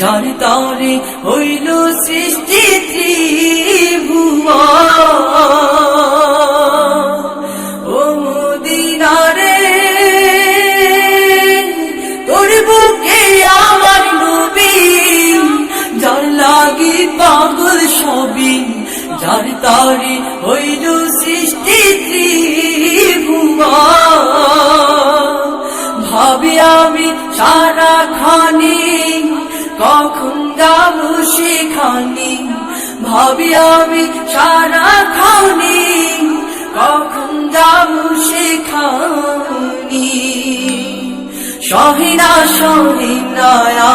যার তরে হইল সৃষ্টি ত্রিভুয়া ও মুদিনারে, তোর বুকে আমার নবী, যার লাগি পাগল সবিন যার তরে হইল সৃষ্টি ত্রি ভাবি আমি সারা খানি কখন গাবো সেখানি? ভাবি আমি সারা খানি কখন গাবো সেখানি? সহিনা সহিনায়া